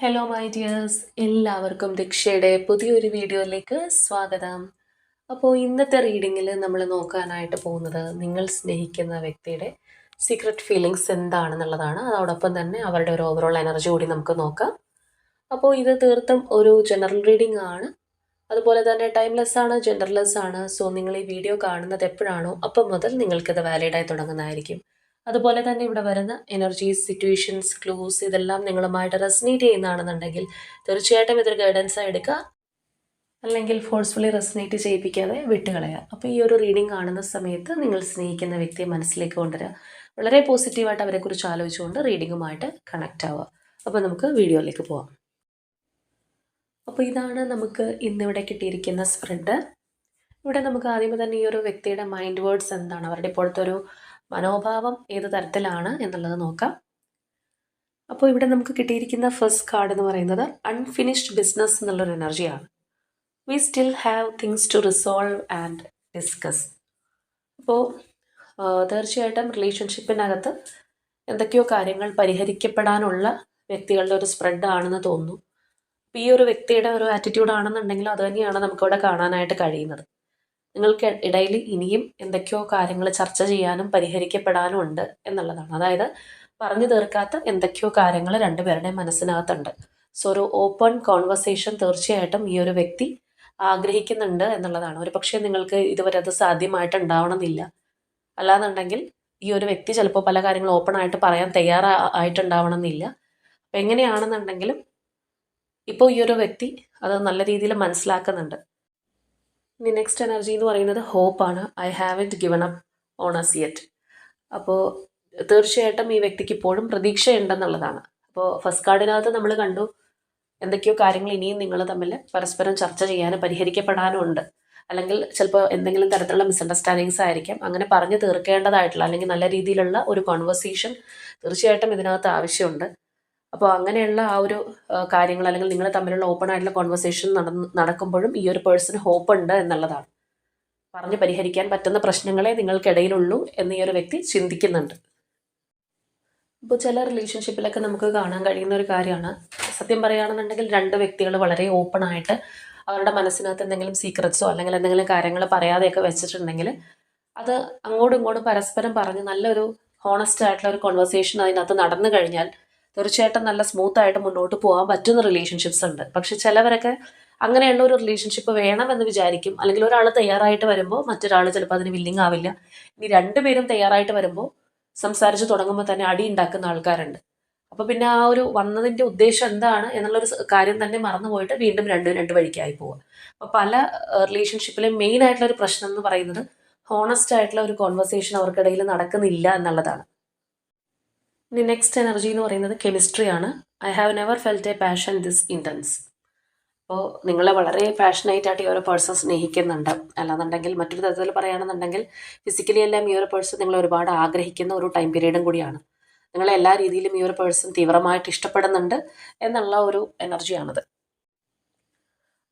Hello my dears എല്ലാവർക്കും ദീക്ഷയുടെ പുതിയൊരു വീഡിയോയിലേക്ക് സ്വാഗതം. അപ്പോൾ ഇന്നത്തെ റീഡിങ്ങിൽ നമ്മൾ നോക്കാനായിട്ട് പോകുന്നത് നിങ്ങൾ സ്നേഹിക്കുന്ന വ്യക്തിയുടെ സീക്രട്ട് ഫീലിങ്സ് എന്താണെന്നുള്ളതാണ്. അതോടൊപ്പം തന്നെ അവരുടെ ഒരു ഓവറോൾ എനർജി കൂടി നമുക്ക് നോക്കാം. അപ്പോൾ ഇത് തീർത്തും ഒരു ജനറൽ റീഡിംഗ് ആണ്. അതുപോലെ തന്നെ ടൈംലെസ് ആണ് ജെൻഡർലെസ് ആണ്. സോ നിങ്ങൾ ഈ വീഡിയോ കാണുന്നത് എപ്പോഴാണോ അപ്പം മുതൽ നിങ്ങൾക്കിത് വാലിഡായി തുടങ്ങുന്നതായിരിക്കും. അതുപോലെ തന്നെ ഇവിടെ വരുന്ന എനർജീസ് സിറ്റുവേഷൻസ് ക്ലൂസ് ഇതെല്ലാം നിങ്ങളുമായിട്ട് റെസനേറ്റ് ചെയ്യുന്നതാണെന്നുണ്ടെങ്കിൽ തീർച്ചയായിട്ടും ഇതൊരു ഗൈഡൻസ് എടുക്കുക. അല്ലെങ്കിൽ ഫോഴ്സ്ഫുള്ളി റെസനേറ്റ് ചെയ്യിപ്പിക്കാതെ വിട്ടുകളയുക. അപ്പോൾ ഈ ഒരു റീഡിംഗ് കാണുന്ന സമയത്ത് നിങ്ങൾ സ്നേഹിക്കുന്ന വ്യക്തിയെ മനസ്സിലേക്ക് കൊണ്ടുവരിക. വളരെ പോസിറ്റീവായിട്ട് അവരെക്കുറിച്ച് ആലോചിച്ചുകൊണ്ട് റീഡിങ്ങുമായിട്ട് കണക്റ്റ് ആവുക. അപ്പോൾ നമുക്ക് വീഡിയോയിലേക്ക് പോവാം. അപ്പോൾ ഇതാണ് നമുക്ക് ഇന്നിവിടെ കിട്ടിയിരിക്കുന്ന സ്പ്രെഡ് ഇവിടെ നമുക്ക് ആദ്യമേ തന്നെ ഈ ഒരു വ്യക്തിയുടെ മൈൻഡ് വേർഡ്സ് എന്താണ്? അവരുടെ ഇപ്പോഴത്തെ ഒരു മനോഭാവം ഏത് തരത്തിലാണ് എന്നുള്ളത് നോക്കാം. അപ്പോൾ ഇവിടെ നമുക്ക് കിട്ടിയിരിക്കുന്ന ഫസ്റ്റ് കാർഡ് എന്ന് പറയുന്നത് അൺഫിനിഷ്ഡ് ബിസിനസ് എന്നുള്ളൊരു എനർജിയാണ് we still have things to resolve and discuss അപ്പോൾ തീർച്ചയായിട്ടും റിലേഷൻഷിപ്പിനകത്ത് എന്തൊക്കെയോ കാര്യങ്ങൾ പരിഹരിക്കപ്പെടാനുള്ള വ്യക്തികളുടെ ഒരു സ്പ്രെഡ് ആണെന്ന് തോന്നുന്നു. ഈ ഒരു വ്യക്തിയുടെ ഒരു ആറ്റിറ്റ്യൂഡ് ആണെന്നുണ്ടെങ്കിലും അത് തന്നെയാണ് നമുക്കിവിടെ കാണാനായിട്ട് കഴിയുന്നത്. നിങ്ങൾക്ക് ഇടയിൽ ഇനിയും എന്തൊക്കെയോ കാര്യങ്ങൾ ചർച്ച ചെയ്യാനും പരിഹരിക്കപ്പെടാനും ഉണ്ട് എന്നുള്ളതാണ്. അതായത് പറഞ്ഞു തീർക്കാത്ത എന്തൊക്കെയോ കാര്യങ്ങൾ രണ്ടുപേരുടെ മനസ്സിനകത്തുണ്ട്. സോ ഒരു ഓപ്പൺ കോൺവെർസേഷൻ തീർച്ചയായിട്ടും ഈ ഒരു വ്യക്തി ആഗ്രഹിക്കുന്നുണ്ട് എന്നുള്ളതാണ്. ഒരു പക്ഷേ നിങ്ങൾക്ക് ഇതുവരെ അത് സാധ്യമായിട്ടുണ്ടാവണമെന്നില്ല. അല്ലാന്നുണ്ടെങ്കിൽ ഈ ഒരു വ്യക്തി ചിലപ്പോൾ പല കാര്യങ്ങളും ഓപ്പൺ ആയിട്ട് പറയാൻ തയ്യാറായിട്ടുണ്ടാവണമെന്നില്ല അപ്പം എങ്ങനെയാണെന്നുണ്ടെങ്കിലും ഇപ്പോൾ ഈ ഒരു വ്യക്തി അത് നല്ല രീതിയിൽ മനസ്സിലാക്കുന്നുണ്ട്. ഇനി നെക്സ്റ്റ് എനർജി എന്ന് പറയുന്നത് ഹോപ്പാണ് I have it given up on as yet അപ്പോൾ തീർച്ചയായിട്ടും ഈ വ്യക്തിക്ക് ഇപ്പോഴും പ്രതീക്ഷയുണ്ടെന്നുള്ളതാണ്. അപ്പോൾ ഫസ്റ്റ് കാർഡിനകത്ത് നമ്മൾ കണ്ടു എന്തൊക്കെയോ കാര്യങ്ങൾ ഇനിയും നിങ്ങൾ തമ്മിൽ പരസ്പരം ചർച്ച ചെയ്യാനും പരിഹരിക്കപ്പെടാനും ഉണ്ട്. അല്ലെങ്കിൽ ചിലപ്പോൾ എന്തെങ്കിലും തരത്തിലുള്ള മിസ്അണ്ടർസ്റ്റാൻഡിങ്സ് ആയിരിക്കാം. അങ്ങനെ പറഞ്ഞു തീർക്കേണ്ടതായിട്ടുള്ള അല്ലെങ്കിൽ നല്ല രീതിയിലുള്ള ഒരു കോൺവെർസേഷൻ തീർച്ചയായിട്ടും ഇതിനകത്ത് ആവശ്യമുണ്ട്. അപ്പോൾ അങ്ങനെയുള്ള ആ ഒരു കാര്യങ്ങൾ അല്ലെങ്കിൽ നിങ്ങൾ തമ്മിലുള്ള ഓപ്പൺ ആയിട്ടുള്ള കോൺവെർസേഷൻ നടക്കുമ്പോഴും ഈ ഒരു പേഴ്സൺ ഹോപ്പ് ഉണ്ട് എന്നുള്ളതാണ്. പറഞ്ഞ് പരിഹരിക്കാൻ പറ്റുന്ന പ്രശ്നങ്ങളെ നിങ്ങൾക്കിടയിലുള്ളൂ എന്ന് ഈ ഒരു വ്യക്തി ചിന്തിക്കുന്നുണ്ട്. ഇപ്പോൾ ചില റിലേഷൻഷിപ്പിലൊക്കെ നമുക്ക് കാണാൻ കഴിയുന്ന ഒരു കാര്യമാണ്. സത്യം പറയുകയാണെന്നുണ്ടെങ്കിൽ രണ്ട് വ്യക്തികൾ വളരെ ഓപ്പൺ ആയിട്ട് അവരുടെ മനസ്സിനകത്ത് എന്തെങ്കിലും സീക്രറ്റ്സോ അല്ലെങ്കിൽ എന്തെങ്കിലും കാര്യങ്ങൾ പറയാതെയൊക്കെ വെച്ചിട്ടുണ്ടെങ്കിൽ അത് അങ്ങോട്ടും ഇങ്ങോട്ടും പരസ്പരം പറഞ്ഞ് നല്ലൊരു ഹോണസ്റ്റ് ആയിട്ടുള്ള ഒരു കോൺവെർസേഷൻ അതിനകത്ത് നടന്നു കഴിഞ്ഞാൽ തീർച്ചയായിട്ടും നല്ല സ്മൂത്ത് ആയിട്ട് മുന്നോട്ട് പോകാൻ പറ്റുന്ന റിലേഷൻഷിപ്സ് ഉണ്ട്. പക്ഷെ ചിലവരൊക്കെ അങ്ങനെയുള്ള ഒരു റിലേഷൻഷിപ്പ് വേണമെന്ന് വിചാരിക്കും. അല്ലെങ്കിൽ ഒരാൾ തയ്യാറായിട്ട് വരുമ്പോൾ മറ്റൊരാൾ ചിലപ്പോൾ അതിന് വില്ലിങ് ആവില്ല. ഇനി രണ്ടുപേരും തയ്യാറായിട്ട് വരുമ്പോൾ സംസാരിച്ച് തുടങ്ങുമ്പോൾ തന്നെ അടി ഉണ്ടാക്കുന്ന ആൾക്കാരുണ്ട്. അപ്പോൾ പിന്നെ ആ ഒരു വന്നതിന്റെ ഉദ്ദേശം എന്താണ് എന്നുള്ളൊരു കാര്യം തന്നെ മറന്നുപോയിട്ട് വീണ്ടും രണ്ടും രണ്ട് വഴിക്കായി പോവുക അപ്പോൾ പല റിലേഷൻഷിപ്പിലെ മെയിൻ ആയിട്ടുള്ള ഒരു പ്രശ്നം എന്ന് പറയുന്നത് ഹോണസ്റ്റ് ആയിട്ടുള്ള ഒരു കോൺവെർസേഷൻ അവർക്കിടയിൽ നടക്കുന്നില്ല എന്നുള്ളതാണ്. ഇനി നെക്സ്റ്റ് എനർജി എന്ന് പറയുന്നത് കെമിസ്ട്രിയാണ് I have never felt a passion this intense അപ്പോൾ നിങ്ങളെ വളരെ പാഷനേറ്റായിട്ട് ഈ ഒരു പേഴ്സൺ സ്നേഹിക്കുന്നുണ്ട്. അല്ലാന്നുണ്ടെങ്കിൽ മറ്റൊരു തരത്തിൽ പറയുകയാണെന്നുണ്ടെങ്കിൽ ഫിസിക്കലി എല്ലാം ഈ ഒരു പേഴ്സൺ നിങ്ങൾ ഒരുപാട് ആഗ്രഹിക്കുന്ന ഒരു ടൈം പീരീഡും കൂടിയാണ്. നിങ്ങളെ എല്ലാ രീതിയിലും ഈ ഒരു പേഴ്സൺ തീവ്രമായിട്ട് ഇഷ്ടപ്പെടുന്നുണ്ട് എന്നുള്ള ഒരു എനർജിയാണത്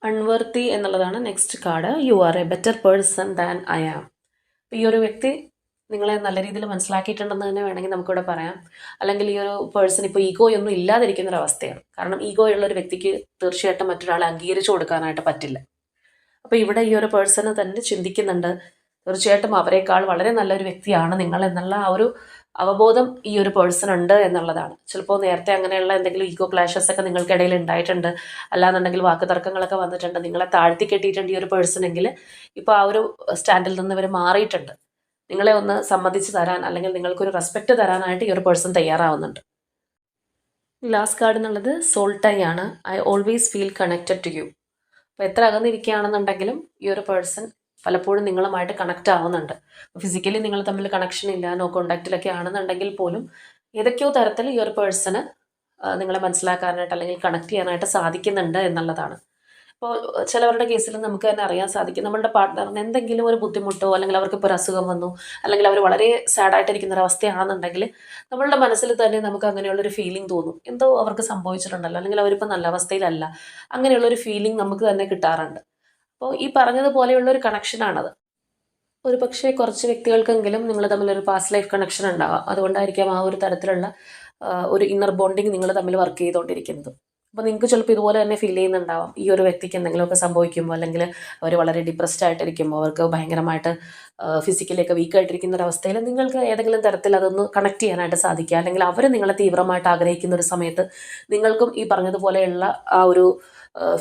അൺവർത്തി എന്നുള്ളതാണ് next card you are a better person than I am ഈ ഒരു വ്യക്തി നിങ്ങളെ നല്ല രീതിയിൽ മനസ്സിലാക്കിയിട്ടുണ്ടെന്ന് തന്നെ വേണമെങ്കിൽ നമുക്കിവിടെ പറയാം. അല്ലെങ്കിൽ ഈ ഒരു പേഴ്സൺ ഇപ്പോൾ ഈഗോയൊന്നും ഇല്ലാതിരിക്കുന്ന ഒരു അവസ്ഥയാണ്. കാരണം ഈഗോ ഉള്ള ഒരു വ്യക്തിക്ക് തീർച്ചയായിട്ടും മറ്റൊരാളെ അംഗീകരിച്ചു കൊടുക്കാനായിട്ട് പറ്റില്ല. അപ്പോൾ ഇവിടെ ഈ ഒരു പേഴ്സണ് തന്നെ ചിന്തിക്കുന്നുണ്ട് തീർച്ചയായിട്ടും അവരെക്കാൾ വളരെ നല്ലൊരു വ്യക്തിയാണ് നിങ്ങൾ എന്നുള്ള ആ ഒരു അവബോധം ഈ ഒരു പേഴ്സൺ ഉണ്ട് എന്നുള്ളതാണ്. ചിലപ്പോൾ നേരത്തെ അങ്ങനെയുള്ള എന്തെങ്കിലും ഈഗോ ക്ലാഷസ് ഒക്കെ നിങ്ങൾക്കിടയിൽ ഉണ്ടായിട്ടുണ്ട്. അല്ലാന്നുണ്ടെങ്കിൽ വാക്ക് തർക്കങ്ങളൊക്കെ വന്നിട്ടുണ്ട്. നിങ്ങളെ താഴ്ത്തി കെട്ടിയിട്ടുണ്ട് ഈ ഒരു പേഴ്സൺ എങ്കിൽ ഇപ്പോൾ ആ ഒരു സ്റ്റാൻഡിൽ നിന്ന് ഇവർ മാറിയിട്ടുണ്ട്. നിങ്ങളെ ഒന്ന് സമ്മതിച്ച് തരാൻ അല്ലെങ്കിൽ നിങ്ങൾക്കൊരു റെസ്പെക്റ്റ് തരാനായിട്ട് ഈ ഒരു പേഴ്സൺ തയ്യാറാവുന്നുണ്ട്. ലാസ്റ്റ് കാർഡ് എന്നുള്ളത് സോൾട്ടൈ ആണ്. I always feel connected to you അപ്പോൾ എത്ര അകന്നിരിക്കുകയാണെന്നുണ്ടെങ്കിലും ഈ ഒരു പേഴ്സൺ പലപ്പോഴും നിങ്ങളുമായിട്ട് കണക്റ്റ് ആവുന്നുണ്ട്. ഫിസിക്കലി നിങ്ങൾ തമ്മിൽ കണക്ഷൻ ഇല്ല നോ കോണ്ടാക്റ്റിലൊക്കെ ആണെന്നുണ്ടെങ്കിൽ പോലും ഏതൊക്കെയോ തരത്തിൽ ഈ ഒരു പേഴ്സണ് നിങ്ങളെ മനസ്സിലാക്കാനായിട്ട് അല്ലെങ്കിൽ കണക്ട് ചെയ്യാനായിട്ട് സാധിക്കുന്നുണ്ട് എന്നുള്ളതാണ്. ഇപ്പോൾ ചിലവരുടെ കേസിൽ നമുക്ക് തന്നെ അറിയാൻ സാധിക്കും. നമ്മളുടെ പാർട്ട്ണറിന് എന്തെങ്കിലും ഒരു ബുദ്ധിമുട്ടോ അല്ലെങ്കിൽ അവർക്ക് ഇപ്പോൾ ഒരു അസുഖം വന്നു അല്ലെങ്കിൽ അവർ വളരെ സാഡായിട്ടിരിക്കുന്ന ഒരു അവസ്ഥയാണെന്നുണ്ടെങ്കിൽ നമ്മളുടെ മനസ്സിൽ തന്നെ നമുക്ക് അങ്ങനെയുള്ളൊരു ഫീലിംഗ് തോന്നും. എന്തോ അവർക്ക് സംഭവിച്ചിട്ടുണ്ടല്ലോ അല്ലെങ്കിൽ അവരിപ്പോൾ നല്ല അവസ്ഥയിലല്ല. അങ്ങനെയുള്ളൊരു ഫീലിംഗ് നമുക്ക് തന്നെ കിട്ടാറുണ്ട്. അപ്പോൾ ഈ പറഞ്ഞതുപോലെയുള്ള ഒരു കണക്ഷനാണത് ഒരു പക്ഷേ കുറച്ച് വ്യക്തികൾക്കെങ്കിലും നിങ്ങൾ തമ്മിലൊരു പാസ്റ്റ് ലൈഫ് കണക്ഷൻ ഉണ്ടാവാം. അതുകൊണ്ടായിരിക്കാം ആ ഒരു തരത്തിലുള്ള ഒരു ഇന്നർ ബോണ്ടിങ് നിങ്ങൾ തമ്മിൽ വർക്ക് ചെയ്തുകൊണ്ടിരിക്കുന്നത്. അപ്പോൾ നിങ്ങൾക്ക് ചിലപ്പോൾ ഇതുപോലെ തന്നെ ഫീൽ ചെയ്യുന്നുണ്ടാവാം. ഈ ഒരു വ്യക്തിക്ക് എന്തെങ്കിലുമൊക്കെ സംഭവിക്കുമ്പോൾ അല്ലെങ്കിൽ അവർ വളരെ ഡിപ്രസ്ഡ് ആയിട്ടിരിക്കുമ്പോൾ അവർക്ക് ഭയങ്കരമായിട്ട് ഫിസിക്കലിയൊക്കെ വീക്കായിട്ടിരിക്കുന്ന അവസ്ഥയിൽ നിങ്ങൾക്ക് ഏതെങ്കിലും തരത്തിൽ അതൊന്ന് കണക്ട് ചെയ്യാനായിട്ട് സാധിക്കുക. അല്ലെങ്കിൽ അവർ നിങ്ങളെ തീവ്രമായിട്ട് ആഗ്രഹിക്കുന്ന ഒരു സമയത്ത് നിങ്ങൾക്കും ഈ പറഞ്ഞതുപോലെയുള്ള ആ ഒരു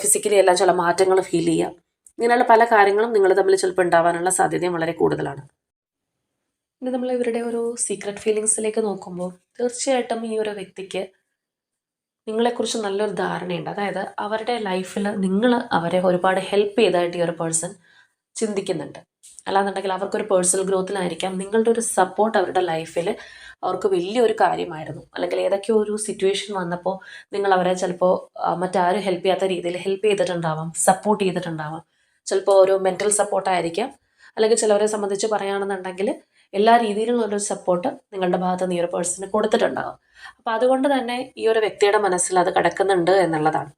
ഫിസിക്കലി എല്ലാം ചില മാറ്റങ്ങൾ ഫീൽ ചെയ്യുക. ഇങ്ങനെയുള്ള പല കാര്യങ്ങളും നിങ്ങൾ തമ്മിൽ ചിലപ്പോൾ ഉണ്ടാവാനുള്ള സാധ്യതയും വളരെ കൂടുതലാണ്. ഇനി നമ്മൾ ഇവരുടെ ഒരു സീക്രട്ട് ഫീലിങ്സിലേക്ക് നോക്കുമ്പോൾ തീർച്ചയായിട്ടും ഈ ഒരു വ്യക്തിക്ക് നിങ്ങളെക്കുറിച്ച് നല്ലൊരു ധാരണയുണ്ട്. അതായത് അവരുടെ ലൈഫിൽ നിങ്ങൾ അവരെ ഒരുപാട് ഹെൽപ്പ് ചെയ്തതായിട്ട് ഈ ഒരു പേഴ്സൺ ചിന്തിക്കുന്നുണ്ട്. അല്ലാന്നുണ്ടെങ്കിൽ അവർക്കൊരു പേഴ്സണൽ ഗ്രോത്തിലായിരിക്കാം. നിങ്ങളുടെ ഒരു സപ്പോർട്ട് അവരുടെ ലൈഫിൽ അവർക്ക് വലിയൊരു കാര്യമായിരുന്നു. അല്ലെങ്കിൽ ഏതൊക്കെയോ ഒരു സിറ്റുവേഷൻ വന്നപ്പോൾ നിങ്ങൾ അവരെ ചിലപ്പോൾ മറ്റാരും ഹെൽപ്പ് ചെയ്യാത്ത രീതിയിൽ ഹെൽപ്പ് ചെയ്തിട്ടുണ്ടാവാം സപ്പോർട്ട് ചെയ്തിട്ടുണ്ടാവാം. ചിലപ്പോൾ ഒരു മെന്റൽ സപ്പോർട്ടായിരിക്കാം. അല്ലെങ്കിൽ ചിലവരെ സംബന്ധിച്ച് പറയുകയാണെന്നുണ്ടെങ്കിൽ എല്ലാ രീതിയിലുള്ള ഒരു സപ്പോർട്ട് നിങ്ങളുടെ ഭാഗത്ത് നിന്ന് ഈ ഒരു പേഴ്സണിന് കൊടുത്തിട്ടുണ്ടാകും അപ്പം അതുകൊണ്ട് തന്നെ ഈ ഒരു വ്യക്തിയുടെ മനസ്സിൽ അത് കിടക്കുന്നുണ്ട് എന്നുള്ളതാണ്.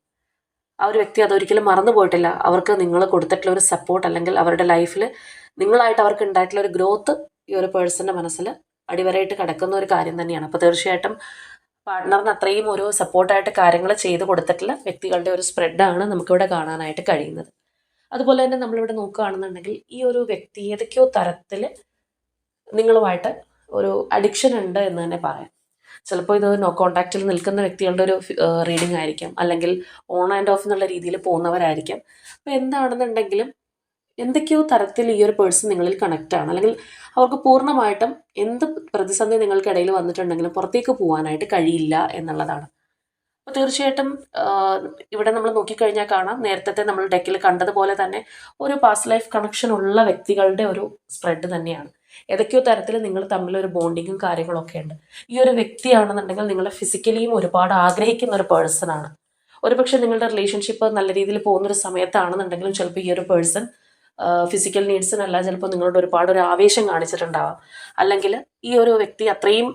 ആ ഒരു വ്യക്തി അതൊരിക്കലും മറന്നു പോയിട്ടില്ല. അവർക്ക് നിങ്ങൾ കൊടുത്തിട്ടുള്ള ഒരു സപ്പോർട്ട് അല്ലെങ്കിൽ അവരുടെ ലൈഫിൽ നിങ്ങളായിട്ട് അവർക്ക് ഉണ്ടായിട്ടുള്ള ഒരു ഗ്രോത്ത് ഈ ഒരു പേഴ്സണിന്റെ മനസ്സിൽ അടിവരായിട്ട് കിടക്കുന്ന ഒരു കാര്യം തന്നെയാണ്. അപ്പോൾ തീർച്ചയായിട്ടും പാർട്ട്ണറിന് അത്രയും ഒരു സപ്പോർട്ടായിട്ട് കാര്യങ്ങൾ ചെയ്തു കൊടുത്തിട്ടുള്ള വ്യക്തികളുടെ ഒരു സ്പ്രെഡാണ് നമുക്കിവിടെ കാണാനായിട്ട് കഴിയുന്നത്. അതുപോലെ തന്നെ നമ്മളിവിടെ നോക്കുകയാണെന്നുണ്ടെങ്കിൽ ഈ ഒരു വ്യക്തി ഏതൊക്കെയോ തരത്തിൽ നിങ്ങളുമായിട്ട് ഒരു അഡിക്ഷൻ ഉണ്ട് എന്ന് തന്നെ പറയാം. ചിലപ്പോൾ ഇത് നോ കോണ്ടാക്റ്റിൽ നിൽക്കുന്ന വ്യക്തികളുടെ ഒരു റീഡിംഗ് ആയിരിക്കാം. അല്ലെങ്കിൽ ഓൺ ആൻഡ് ഓഫ് എന്നുള്ള രീതിയിൽ പോകുന്നവരായിരിക്കാം. അപ്പോൾ എന്താണെന്നുണ്ടെങ്കിലും എന്തൊക്കെയോ തരത്തിൽ ഈ ഒരു പേഴ്സൺ നിങ്ങളിൽ കണക്റ്റ് ആണ്. അല്ലെങ്കിൽ അവർക്ക് പൂർണമായിട്ടും എന്ത് പ്രതിസന്ധി നിങ്ങൾക്കിടയിൽ വന്നിട്ടുണ്ടെങ്കിലും പുറത്തേക്ക് പോകാനായിട്ട് കഴിയില്ല എന്നുള്ളതാണ്. അപ്പോൾ തീർച്ചയായിട്ടും ഇവിടെ നമ്മൾ നോക്കിക്കഴിഞ്ഞാൽ കാണാം. നേരത്തെ നമ്മൾ ഡെക്കിൽ കണ്ടതുപോലെ തന്നെ ഒരു പാസ്റ്റ് ലൈഫ് കണക്ഷൻ ഉള്ള വ്യക്തികളുടെ ഒരു സ്പ്രെഡ് തന്നെയാണ്. ഏതൊക്കെയോ തരത്തിൽ നിങ്ങൾ തമ്മിൽ ഒരു ബോണ്ടിങ്ങും കാര്യങ്ങളൊക്കെ ഉണ്ട്. ഈ ഒരു വ്യക്തിയാണെന്നുണ്ടെങ്കിൽ നിങ്ങളെ ഫിസിക്കലിയും ഒരുപാട് ആഗ്രഹിക്കുന്ന ഒരു പേഴ്സൺ ആണ്. ഒരുപക്ഷെ നിങ്ങളുടെ റിലേഷൻഷിപ്പ് നല്ല രീതിയിൽ പോകുന്നൊരു സമയത്താണെന്നുണ്ടെങ്കിലും ചിലപ്പോൾ ഈ ഒരു പേഴ്സൺ ഫിസിക്കൽ നീഡ്സിനല്ല ചിലപ്പോൾ നിങ്ങളോട് ഒരുപാട് ഒരു ആവേശം കാണിച്ചിട്ടുണ്ടാവാം. അല്ലെങ്കിൽ ഈ ഒരു വ്യക്തി അത്രയും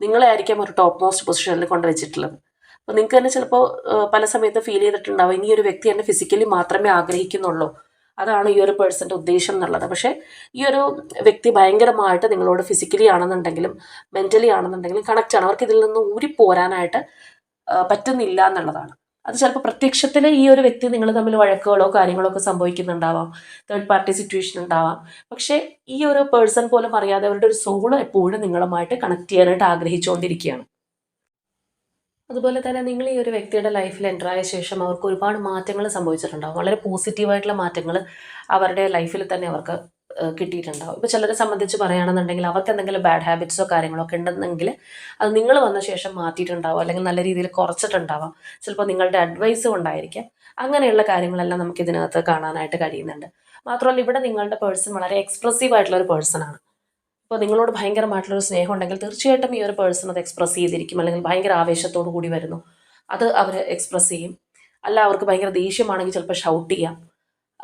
നിങ്ങളെ ആയിരിക്കാം ഒരു ടോപ്പ് മോസ്റ്റ് പൊസിഷനിൽ കൊണ്ടുവച്ചിട്ടുള്ളത് അപ്പോൾ നിങ്ങൾക്ക് തന്നെ ചിലപ്പോൾ പല സമയത്ത് ഫീൽ ചെയ്തിട്ടുണ്ടാവും. ഇനി ഒരു വ്യക്തി എന്നെ ഫിസിക്കലി മാത്രമേ ആഗ്രഹിക്കുന്നുള്ളൂ. അതാണ് ഈ ഒരു പേഴ്സന്റെ ഉദ്ദേശം എന്നുള്ളത്. പക്ഷേ ഈ ഒരു വ്യക്തി ഭയങ്കരമായിട്ട് നിങ്ങളോട് ഫിസിക്കലി ആണെന്നുണ്ടെങ്കിലും മെന്റലി ആണെന്നുണ്ടെങ്കിലും കണക്റ്റ് ആണ്. അവർക്ക് ഇതിൽ നിന്ന് ഊരിപ്പോരാനായിട്ട് പറ്റുന്നില്ല എന്നുള്ളതാണ്. അത് ചിലപ്പോൾ പ്രത്യക്ഷത്തിൽ ഈ ഒരു വ്യക്തി നിങ്ങൾ തമ്മിൽ വഴക്കുകളോ കാര്യങ്ങളോ ഒക്കെ സംഭവിക്കുന്നുണ്ടാവാം. തേർഡ് പാർട്ടി സിറ്റുവേഷൻ ഉണ്ടാവാം. പക്ഷേ ഈ ഒരു പേഴ്സൺ പോലും അറിയാതെ അവരുടെ ഒരു സോൾ എപ്പോഴും നിങ്ങളുമായിട്ട് കണക്ട് ചെയ്യാനായിട്ട് ആഗ്രഹിച്ചുകൊണ്ടിരിക്കുകയാണ്. അതുപോലെ തന്നെ നിങ്ങൾ ഈ ഒരു വ്യക്തിയുടെ ലൈഫിൽ എന്റർ ആയ ശേഷം അവർക്ക് ഒരുപാട് മാറ്റങ്ങൾ സംഭവിച്ചിട്ടുണ്ടാവും. വളരെ പോസിറ്റീവായിട്ടുള്ള മാറ്റങ്ങൾ അവരുടെ ലൈഫിൽ തന്നെ അവർക്ക് കിട്ടിയിട്ടുണ്ടാവും. ഇപ്പോൾ ചിലരെ സംബന്ധിച്ച് പറയുകയാണെന്നുണ്ടെങ്കിൽ അവർക്ക് എന്തെങ്കിലും ബാഡ് ഹാബിറ്റ്സോ കാര്യങ്ങളോ ഒക്കെ ഉണ്ടെന്നെങ്കിൽ അത് നിങ്ങൾ വന്ന ശേഷം മാറ്റിയിട്ടുണ്ടാവും അല്ലെങ്കിൽ നല്ല രീതിയിൽ കുറച്ചിട്ടുണ്ടാവാം. ചിലപ്പോൾ നിങ്ങളുടെ അഡ്വൈസ് കൊണ്ടായിരിക്കാം അങ്ങനെയുള്ള കാര്യങ്ങളെല്ലാം നമുക്ക് ഇതിനകത്ത് കാണാനായിട്ട് കഴിയുന്നുണ്ട്. മാത്രമല്ല ഇവിടെ നിങ്ങളുടെ പേഴ്സൺ വളരെ എക്സ്പ്രസീവ് ആയിട്ടുള്ള ഒരു പേഴ്സൺ ആണ്. ഇപ്പോൾ നിങ്ങളോട് ഭയങ്കരമായിട്ടുള്ളൊരു സ്നേഹം ഉണ്ടെങ്കിൽ തീർച്ചയായിട്ടും ഈ ഒരു പേഴ്സൺ അത് എക്സ്പ്രസ് ചെയ്തിരിക്കും. അല്ലെങ്കിൽ ഭയങ്കര ആവേശത്തോടു കൂടി വരുന്നു. അത് അവർ എക്സ്പ്രസ് ചെയ്യും. അല്ല അവർക്ക് ഭയങ്കര ദേഷ്യമാണെങ്കിൽ ചിലപ്പോൾ ഷൗട്ട് ചെയ്യാം.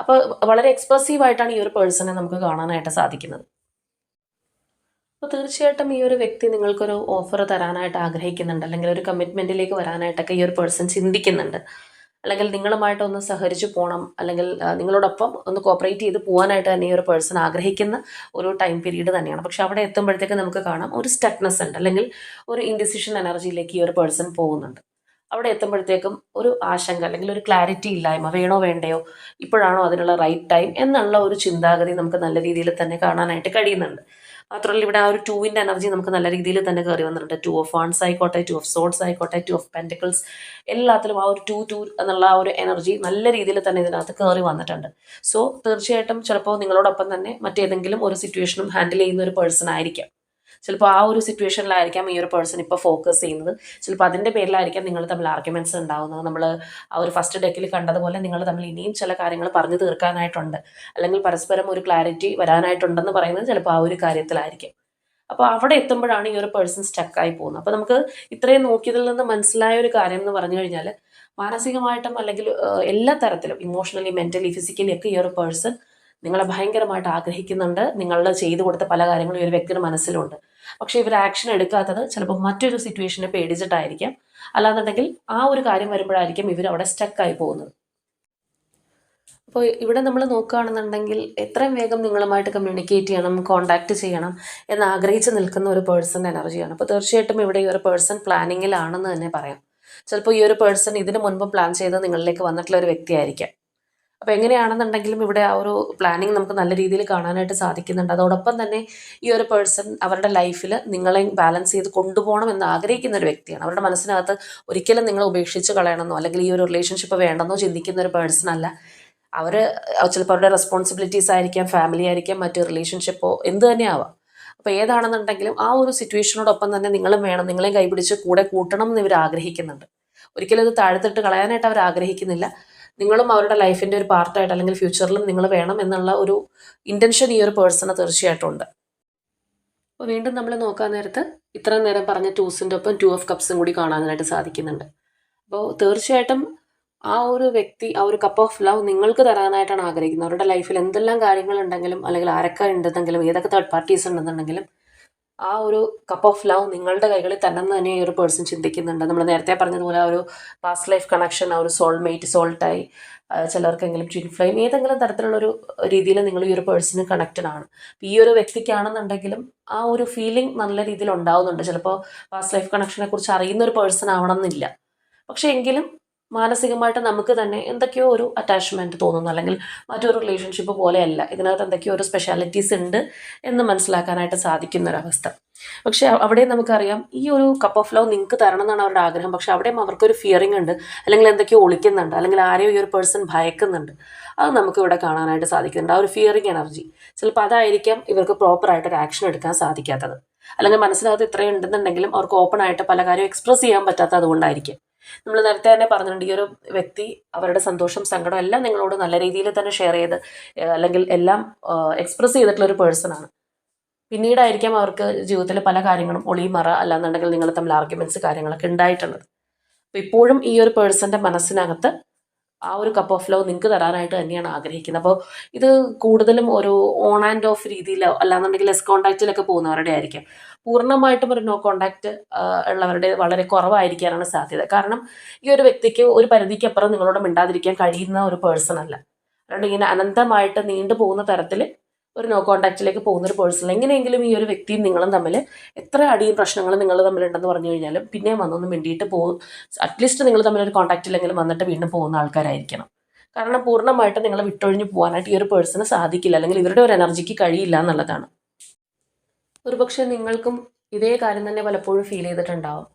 അപ്പോൾ വളരെ എക്സ്പ്രസീവ് ആയിട്ടാണ് ഈ ഒരു പേഴ്സണെ നമുക്ക് കാണാനായിട്ട് സാധിക്കുന്നത്. അപ്പോൾ തീർച്ചയായിട്ടും ഈ ഒരു വ്യക്തി നിങ്ങൾക്കൊരു ഓഫർ തരാനായിട്ട് ആഗ്രഹിക്കുന്നുണ്ട്. അല്ലെങ്കിൽ ഒരു കമ്മിറ്റ്മെന്റിലേക്ക് വരാനായിട്ടൊക്കെ ഈ ഒരു പേഴ്സൺ ചിന്തിക്കുന്നുണ്ട്. അല്ലെങ്കിൽ നിങ്ങളുമായിട്ടൊന്ന് സഹകരിച്ച് പോകണം അല്ലെങ്കിൽ നിങ്ങളോടൊപ്പം ഒന്ന് കോപ്പറേറ്റ് ചെയ്ത് പോകാനായിട്ട് തന്നെ ഈ ഒരു പേഴ്സൺ ആഗ്രഹിക്കുന്ന ഒരു ടൈം പീരീഡ് തന്നെയാണ്. പക്ഷെ അവിടെ എത്തുമ്പോഴത്തേക്ക് നമുക്ക് കാണാം ഒരു സ്റ്റക്നെസ് ഉണ്ട് അല്ലെങ്കിൽ ഒരു ഇൻഡിസിഷൻ എനർജിയിലേക്ക് ഈ ഒരു പേഴ്സൺ പോകുന്നുണ്ട്. അവിടെ എത്തുമ്പോഴത്തേക്കും ഒരു ആശങ്ക അല്ലെങ്കിൽ ഒരു ക്ലാരിറ്റി ഇല്ലായ്മ വേണോ വേണ്ടയോ ഇപ്പോഴാണോ അതിനുള്ള റൈറ്റ് ടൈം എന്നുള്ള ഒരു ചിന്താഗതി നമുക്ക് നല്ല രീതിയിൽ തന്നെ കാണാനായിട്ട് കഴിയുന്നുണ്ട്. മാത്രമല്ല ഇവിടെ ആ ഒരു ടൂവിന്റെ എനർജി നമുക്ക് നല്ല രീതിയിൽ തന്നെ കയറി വന്നിട്ടുണ്ട്. ടു ഓഫ് വൺസ് ആയിക്കോട്ടെ ടു ഓഫ് സോഡ്സ് ആയിക്കോട്ടെ ടു ഓഫ് പെന്റിക്കിൾസ് എല്ലാത്തിലും ആ ഒരു ടു ടു എന്നുള്ള ആ ഒരു എനർജി നല്ല രീതിയിൽ തന്നെ ഇതിനകത്ത് കയറി വന്നിട്ടുണ്ട്. സോ തീർച്ചയായിട്ടും ചിലപ്പോൾ നിങ്ങളോടൊപ്പം തന്നെ മറ്റേതെങ്കിലും ഒരു സിറ്റുവേഷനും ഹാൻഡിൽ ചെയ്യുന്ന ഒരു പേഴ്സൺ ആയിരിക്കാം. ചിലപ്പോൾ ആ ഒരു സിറ്റുവേഷനിലായിരിക്കാം ഈ ഒരു പേഴ്സൺ ഇപ്പോൾ ഫോക്കസ് ചെയ്യുന്നത്. ചിലപ്പോൾ അതിന്റെ പേരിലായിരിക്കാം നിങ്ങൾ തമ്മിൽ ആർഗ്യുമെന്റ്സ് ഉണ്ടാവുന്നത്. നമ്മൾ ആ ഒരു ഫസ്റ്റ് ഡെക്കിൽ കണ്ടതുപോലെ നിങ്ങൾ തമ്മിൽ ഇനിയും ചില കാര്യങ്ങൾ പറഞ്ഞു തീർക്കാനായിട്ടുണ്ട്. അല്ലെങ്കിൽ പരസ്പരം ഒരു ക്ലാരിറ്റി വരാനായിട്ടുണ്ടെന്ന് പറയുന്നത് ചിലപ്പോൾ ആ ഒരു കാര്യത്തിലായിരിക്കും. അപ്പോൾ അവിടെ എത്തുമ്പോഴാണ് ഈ ഒരു പേഴ്സൺ സ്റ്റക്കായി പോകുന്നത്. അപ്പോൾ നമുക്ക് ഇത്രയും നോക്കിയതിൽ നിന്ന് മനസ്സിലായ ഒരു കാര്യം എന്ന് പറഞ്ഞു കഴിഞ്ഞാൽ മാനസികമായിട്ടും അല്ലെങ്കിൽ എല്ലാ തരത്തിലും ഇമോഷണലി മെന്റലി ഫിസിക്കലി ഒക്കെ ഈ ഒരു പേഴ്സൺ നിങ്ങളെ ഭയങ്കരമായിട്ട് ആഗ്രഹിക്കുന്നുണ്ട്. നിങ്ങളുടെ ചെയ്തു കൊടുത്ത പല കാര്യങ്ങളും ഈ ഒരു വ്യക്തിയുടെ മനസ്സിലുണ്ട്. പക്ഷേ ഇവർ ആക്ഷൻ എടുക്കാത്തത് ചിലപ്പോൾ മറ്റൊരു സിറ്റുവേഷനെ പേടിച്ചിട്ടായിരിക്കാം. അല്ലാന്നുണ്ടെങ്കിൽ ആ ഒരു കാര്യം വരുമ്പോഴായിരിക്കും ഇവർ അവിടെ സ്റ്റക്കായി പോകുന്നത്. അപ്പോൾ ഇവിടെ നമ്മൾ നോക്കുകയാണെന്നുണ്ടെങ്കിൽ എത്രയും വേഗം നിങ്ങളുമായിട്ട് കമ്മ്യൂണിക്കേറ്റ് ചെയ്യണം കോണ്ടാക്ട് ചെയ്യണം എന്ന് ആഗ്രഹിച്ച് നിൽക്കുന്ന ഒരു പേഴ്സൺ എനർജിയാണ് അപ്പോൾ തീർച്ചയായിട്ടും ഇവിടെ ഈ ഒരു പേഴ്സൺ പ്ലാനിങ്ങിലാണെന്ന് തന്നെ പറയാം. ചിലപ്പോൾ ഈ ഒരു പേഴ്സൺ ഇതിനു മുൻപ് പ്ലാൻ ചെയ്ത് നിങ്ങളിലേക്ക് വന്നിട്ടുള്ള ഒരു വ്യക്തിയായിരിക്കാം. അപ്പോൾ എങ്ങനെയാണെന്നുണ്ടെങ്കിലും ഇവിടെ ആ ഒരു പ്ലാനിങ് നമുക്ക് നല്ല രീതിയിൽ കാണാനായിട്ട് സാധിക്കുന്നുണ്ട്. അതോടൊപ്പം തന്നെ ഈ ഒരു പേഴ്സൺ അവരുടെ ലൈഫിൽ നിങ്ങളെ ബാലൻസ് ചെയ്ത് കൊണ്ടുപോകണം എന്ന് ആഗ്രഹിക്കുന്ന ഒരു വ്യക്തിയാണ്. അവരുടെ മനസ്സിനകത്ത് ഒരിക്കലും നിങ്ങളെ ഉപേക്ഷിച്ച് കളയണമെന്നോ അല്ലെങ്കിൽ ഈ ഒരു റിലേഷൻഷിപ്പ് വേണ്ടെന്നോ ചിന്തിക്കുന്ന ഒരു പേഴ്സൺ അല്ല. അവർ ചിലപ്പോൾ അവരുടെ റെസ്പോൺസിബിലിറ്റീസ് ആയിരിക്കാം ഫാമിലി ആയിരിക്കാം മറ്റ് റിലേഷൻഷിപ്പോ എന്ത് തന്നെ ആവാം. അപ്പോൾ ഏതാണെന്നുണ്ടെങ്കിലും ആ ഒരു സിറ്റുവേഷനോടൊപ്പം തന്നെ നിങ്ങളും വേണം നിങ്ങളെയും കൈപിടിച്ച് കൂടെ കൂട്ടണം എന്ന് ഇവർ ആഗ്രഹിക്കുന്നുണ്ട്. ഒരിക്കലും ഇത് താഴ്ത്തിട്ട് കളയാനായിട്ട് അവർ ആഗ്രഹിക്കുന്നില്ല. നിങ്ങളും അവരുടെ ലൈഫിന്റെ ഒരു പാർട്ടായിട്ട് അല്ലെങ്കിൽ ഫ്യൂച്ചറിലും നിങ്ങൾ വേണം എന്നുള്ള ഒരു ഇന്റൻഷൻ ഈ ഒരു പേഴ്സണ് തീർച്ചയായിട്ടും ഉണ്ട്. അപ്പോൾ വീണ്ടും നമ്മൾ നോക്കാൻ നേരത്ത് ഇത്രയും നേരം പറഞ്ഞ ടൂസിന്റെ ഒപ്പം ടു ഓഫ് കപ്സും കൂടി കാണാനായിട്ട് സാധിക്കുന്നുണ്ട്. അപ്പോൾ തീർച്ചയായിട്ടും ആ ഒരു വ്യക്തി ആ ഒരു കപ്പ് ഓഫ് ലവ് നിങ്ങൾക്ക് തരാനായിട്ടാണ് ആഗ്രഹിക്കുന്നത്. അവരുടെ ലൈഫിൽ എന്തെല്ലാം കാര്യങ്ങളുണ്ടെങ്കിലും അല്ലെങ്കിൽ ആരൊക്കെ ഉണ്ടെന്നെങ്കിലും ഏതൊക്കെ തേർഡ് പാർട്ടീസ് ഉണ്ടെന്നുണ്ടെങ്കിലും ആ ഒരു കപ്പ് ഓഫ് ലവ് നിങ്ങളുടെ കൈകളിൽ തന്നെ തന്നെ ഈ ഒരു പേഴ്സൺ ചിന്തിക്കുന്നുണ്ട്. നമ്മൾ നേരത്തെ പറഞ്ഞതുപോലെ ആ ഒരു പാസ്റ്റ് ലൈഫ് കണക്ഷൻ ആ ഒരു സോൾമേറ്റ് സോൾട്ടായി ചിലർക്കെങ്കിലും ട്വിൻ ഫ്ലെയിം ഏതെങ്കിലും തരത്തിലുള്ള ഒരു രീതിയിൽ നിങ്ങൾ ഈ ഒരു പേഴ്സണ് കണക്റ്റഡ് ആണ്. ഈ ഒരു വ്യക്തിക്കാണെന്നുണ്ടെങ്കിലും ആ ഒരു ഫീലിംഗ് നല്ല രീതിയിൽ ഉണ്ടാവുന്നുണ്ട്. ചിലപ്പോൾ പാസ്റ്റ് ലൈഫ് കണക്ഷനെ കുറിച്ച് അറിയുന്ന ഒരു പേഴ്സൺ ആവണം എന്നില്ല പക്ഷേ എങ്കിലും മാനസികമായിട്ട് നമുക്ക് തന്നെ എന്തൊക്കെയോ ഒരു അറ്റാച്ച്മെന്റ് തോന്നുന്നു. അല്ലെങ്കിൽ മറ്റൊരു റിലേഷൻഷിപ്പ് പോലെയല്ല. ഇതിനകത്ത് എന്തൊക്കെയോ ഒരു സ്പെഷ്യാലിറ്റീസ് ഉണ്ട് എന്ന് മനസ്സിലാക്കാനായിട്ട് സാധിക്കുന്ന ഒരവസ്ഥ പക്ഷേ അവിടെ നമുക്കറിയാം ഈ ഒരു കപ്പ് ഓഫ് ലവ് നിങ്ങൾക്ക് തരണം എന്നാണ് അവരുടെ ആഗ്രഹം. പക്ഷേ അവിടെയും അവർക്കൊരു ഫിയറിംഗ് ഉണ്ട്. അല്ലെങ്കിൽ എന്തൊക്കെയോ ഒളിക്കുന്നുണ്ട്. അല്ലെങ്കിൽ ആരെയോ ഈ ഒരു പേഴ്സൺ ഭയക്കുന്നുണ്ട്. അത് നമുക്ക് ഇവിടെ കാണാനായിട്ട് സാധിക്കുന്നുണ്ട്. ആ ഒരു ഫിയറിംഗ് എനർജി ചിലപ്പോൾ അതായിരിക്കാം ഇവർക്ക് പ്രോപ്പറായിട്ട് ഒരു ആക്ഷൻ എടുക്കാൻ സാധിക്കാത്തത്. അല്ലെങ്കിൽ മനസ്സിനകത്ത് ഇത്രയും ഉണ്ടെന്നുണ്ടെങ്കിലും അവർക്ക് ഓപ്പൺ ആയിട്ട് പല കാര്യവും എക്സ്പ്രസ് ചെയ്യാൻ പറ്റാത്ത അതുകൊണ്ടായിരിക്കും നമ്മൾ നേരത്തെ തന്നെ പറഞ്ഞിട്ടുണ്ട് ഈ ഒരു വ്യക്തി അവരുടെ സന്തോഷം സങ്കടം എല്ലാം നിങ്ങളോട് നല്ല രീതിയിൽ തന്നെ ഷെയർ ചെയ്ത് അല്ലെങ്കിൽ എല്ലാം എക്സ്പ്രസ് ചെയ്തിട്ടുള്ള ഒരു പേഴ്സൺ ആണ്. പിന്നീടായിരിക്കാം അവർക്ക് ജീവിതത്തിൽ പല കാര്യങ്ങളും ഒളിമറ അല്ലാന്നുണ്ടെങ്കിൽ നിങ്ങൾ തമ്മിൽ ആർഗ്യുമെന്റ്സ് കാര്യങ്ങളൊക്കെ ഉണ്ടായിട്ടുള്ളത്. അപ്പോൾ ഇപ്പോഴും ഈ ഒരു പേഴ്സന്റെ മനസ്സിനകത്ത് ആ ഒരു കപ്പ് ഓഫ് ലവ് നിങ്ങൾക്ക് തരാനായിട്ട് തന്നെയാണ് ആഗ്രഹിക്കുന്നത്. അപ്പോൾ ഇത് കൂടുതലും ഒരു ഓൺ ആൻഡ് ഓഫ് രീതിയിലോ അല്ലാന്നുണ്ടെങ്കിൽ ലെസ് കോണ്ടാക്റ്റിലൊക്കെ പോകുന്നവരുടെ ആയിരിക്കും. പൂർണമായിട്ടും ഒരു നോ കോണ്ടാക്റ്റ് ഉള്ളവരുടെ വളരെ കുറവായിരിക്കാനാണ് സാധ്യത. കാരണം ഈ ഒരു വ്യക്തിക്ക് ഒരു പരിധിക്കപ്പുറം നിങ്ങളോട് മിണ്ടാതിരിക്കാൻ കഴിയുന്ന ഒരു പേഴ്സൺ അല്ല. അതുകൊണ്ട് ഇങ്ങനെ അനന്തമായിട്ട് നീണ്ടു പോകുന്ന തരത്തിൽ ഒരു നോ കോണ്ടാക്റ്റിലേക്ക് പോകുന്ന ഒരു പേഴ്സൺ എങ്ങനെയെങ്കിലും ഈ ഒരു വ്യക്തിയും നിങ്ങളും തമ്മിൽ എത്ര അടിയും പ്രശ്നങ്ങളും നിങ്ങൾ തമ്മിലുണ്ടെന്ന് പറഞ്ഞു കഴിഞ്ഞാലും പിന്നെയും വന്നൊന്ന് മിണ്ടിയിട്ട് പോകും അറ്റ്ലീസ്റ്റ് നിങ്ങൾ തമ്മിൽ ഒരു കോണ്ടാക്റ്റിലെങ്കിലും വന്നിട്ട് വീണ്ടും പോകുന്ന ആൾക്കാരായിരിക്കണം. കാരണം പൂർണമായിട്ട് നിങ്ങളെ വിട്ടൊഴിഞ്ഞു പോകാനായിട്ട് ഈ ഒരു പേഴ്സണ് സാധിക്കില്ല. അല്ലെങ്കിൽ ഇവരുടെ ഒരു എനർജിക്ക് കഴിയില്ല എന്നുള്ളതാണ്. ഒരുപക്ഷെ നിങ്ങൾക്കും ഇതേ കാര്യം തന്നെ പലപ്പോഴും ഫീൽ ചെയ്തിട്ടുണ്ടാവും.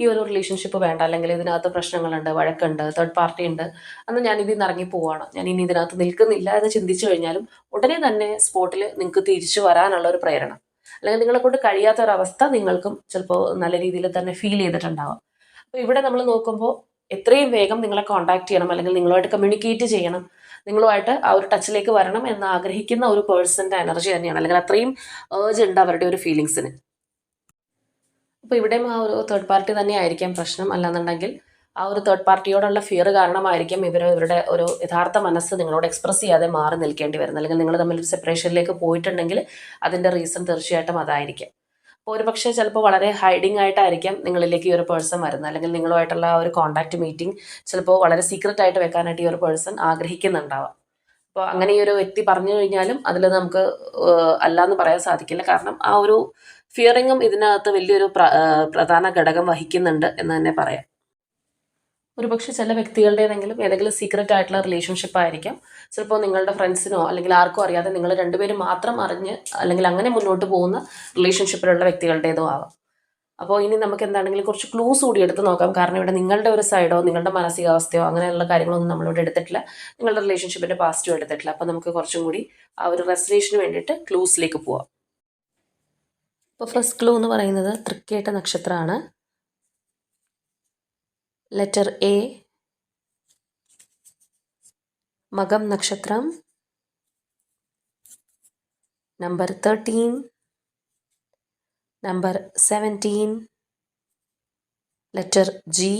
ഈ ഒരു റിലേഷൻഷിപ്പ് വേണ്ട. അല്ലെങ്കിൽ ഇതിനകത്ത് പ്രശ്നങ്ങളുണ്ട് വഴക്കുണ്ട് തേർഡ് പാർട്ടി ഉണ്ട്. അന്ന് ഞാൻ ഇതിൽ നിന്ന് ഇറങ്ങി പോവാണ്. ഞാൻ ഇനി ഇതിനകത്ത് നിൽക്കുന്നില്ല എന്ന് ചിന്തിച്ചു കഴിഞ്ഞാലും ഉടനെ തന്നെ സ്പോട്ടിൽ നിങ്ങൾക്ക് തിരിച്ചു വരാനുള്ള ഒരു പ്രേരണ. അല്ലെങ്കിൽ നിങ്ങളെ കൊണ്ട് കഴിയാത്ത അവസ്ഥ നിങ്ങൾക്കും ചിലപ്പോൾ നല്ല രീതിയിൽ തന്നെ ഫീൽ ചെയ്തിട്ടുണ്ടാവാം. അപ്പോൾ ഇവിടെ നമ്മൾ നോക്കുമ്പോൾ എത്രയും വേഗം നിങ്ങളെ കോൺടാക്ട് ചെയ്യണം. അല്ലെങ്കിൽ നിങ്ങളുമായിട്ട് കമ്മ്യൂണിക്കേറ്റ് ചെയ്യണം. നിങ്ങളുമായിട്ട് ആ ഒരു ടച്ചിലേക്ക് വരണം എന്ന് ആഗ്രഹിക്കുന്ന ഒരു പേഴ്സന്റെ എനർജി തന്നെയാണ്. അല്ലെങ്കിൽ അത്രയും ഏർജ് ഉണ്ട് അവരുടെ ഒരു ഫീലിങ്സിന് അപ്പോൾ ഇവിടെയും ആ ഒരു തേർഡ് പാർട്ടി തന്നെ ആയിരിക്കാം പ്രശ്നം അല്ലാന്നുണ്ടെങ്കിൽ ആ ഒരു തേർഡ് പാർട്ടിയോടുള്ള ഫിയർ കാരണമായിരിക്കും ഇവർ ഇവരുടെ ഒരു യഥാർത്ഥ മനസ്സ് നിങ്ങളോട് എക്സ്പ്രസ് ചെയ്യാതെ മാറി നിൽക്കേണ്ടി വരുന്നത്. അല്ലെങ്കിൽ നിങ്ങൾ തമ്മിൽ ഒരു സെപ്പറേഷനിലേക്ക് പോയിട്ടുണ്ടെങ്കിൽ അതിന്റെ റീസൺ തീർച്ചയായിട്ടും അതായിരിക്കും. അപ്പോൾ ഒരു പക്ഷേ ചിലപ്പോൾ വളരെ ഹൈഡിങ് ആയിട്ടായിരിക്കാം നിങ്ങളിലേക്ക് ഈ ഒരു പേഴ്സൺ വരുന്നത്. അല്ലെങ്കിൽ നിങ്ങളുമായിട്ടുള്ള ആ ഒരു കോൺടാക്ട് മീറ്റിംഗ് ചിലപ്പോൾ വളരെ സീക്രട്ട് ആയിട്ട് വെക്കാനായിട്ട് ഈ ഒരു പേഴ്സൺ ആഗ്രഹിക്കുന്നുണ്ടാവാം. അപ്പോൾ അങ്ങനെ ഈ ഒരു വ്യക്തി പറഞ്ഞു കഴിഞ്ഞാലും അതിൽ നമുക്ക് അല്ല എന്ന് പറയാൻ സാധിക്കില്ല. കാരണം ആ ഒരു ഫിയറിങ്ങും ഇതിനകത്ത് വലിയൊരു പ്രധാന ഘടകം വഹിക്കുന്നുണ്ട് എന്ന് തന്നെ പറയാം. ഒരുപക്ഷെ ചില വ്യക്തികളുടേതെങ്കിലും ഏതെങ്കിലും സീക്രട്ട് ആയിട്ടുള്ള റിലേഷൻഷിപ്പ് ആയിരിക്കാം. ചിലപ്പോൾ നിങ്ങളുടെ ഫ്രണ്ട്സിനോ അല്ലെങ്കിൽ ആർക്കും അറിയാതെ നിങ്ങൾ രണ്ടുപേരും മാത്രം അറിഞ്ഞ് അല്ലെങ്കിൽ അങ്ങനെ മുന്നോട്ട് പോകുന്ന റിലേഷൻഷിപ്പിലുള്ള വ്യക്തികളുടേതോ ആവാം. അപ്പോൾ ഇനി നമുക്ക് എന്താണെങ്കിലും കുറച്ച് ക്ലൂസ് കൂടി എടുത്ത് നോക്കാം. കാരണം ഇവിടെ നിങ്ങളുടെ ഒരു സൈഡോ നിങ്ങളുടെ മാനസികാവസ്ഥയോ അങ്ങനെയുള്ള കാര്യങ്ങളൊന്നും നമ്മളിവിടെ എടുത്തിട്ടില്ല. നിങ്ങളുടെ റിലേഷൻഷിപ്പിന്റെ പാസ്റ്റും എടുത്തിട്ടില്ല. അപ്പോൾ നമുക്ക് കുറച്ചും കൂടി ആ ഒരു റെസലേഷന് വേണ്ടിയിട്ട് ക്ലൂസിലേക്ക് പോവാം. അപ്പോൾ ഫസ്റ്റ് ക്ലൂ എന്ന് പറയുന്നത് തൃക്കേട്ട നക്ഷത്രമാണ്. ലെറ്റർ എ മകം നക്ഷത്രം. Number thirteen number seventeen letter G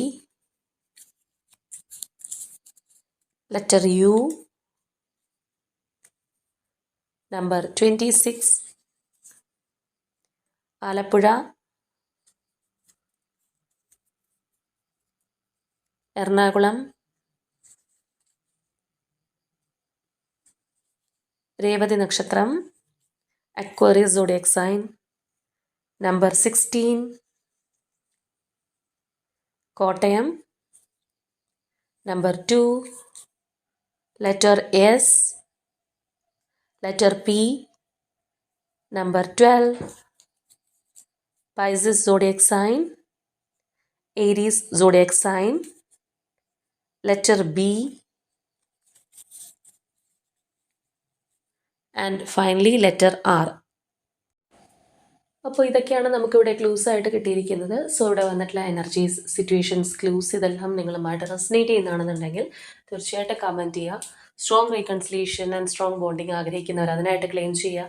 letter U number twenty six Alappuzha. Ernakulam. Revathi നക്ഷത്രം. Aquarius zodiac sign number sixteen Kottayam. Number two letter S letter P number twelve Pisces zodiac sign Aries zodiac sign letter B and finally letter R അപ്പോൾ ഇതൊക്കെയാണ് നമുക്കിവിടെ clues ആയിട്ട് കിട്ടിയിരിക്കുന്നത്. So ഇവിടെ വന്നിട്ടുള്ള energies situations clues ഇതെല്ലാം നിങ്ങളുമായിട്ട് resonate ചെയ്യുന്നതാണെന്നുണ്ടെങ്കിൽ തീർച്ചയായിട്ടും കമന്റ് ചെയ്യുക. Strong reconciliation and strong bonding ആഗ്രഹിക്കുന്നവർ അതിനായിട്ട് ക്ലെയിം ചെയ്യുക.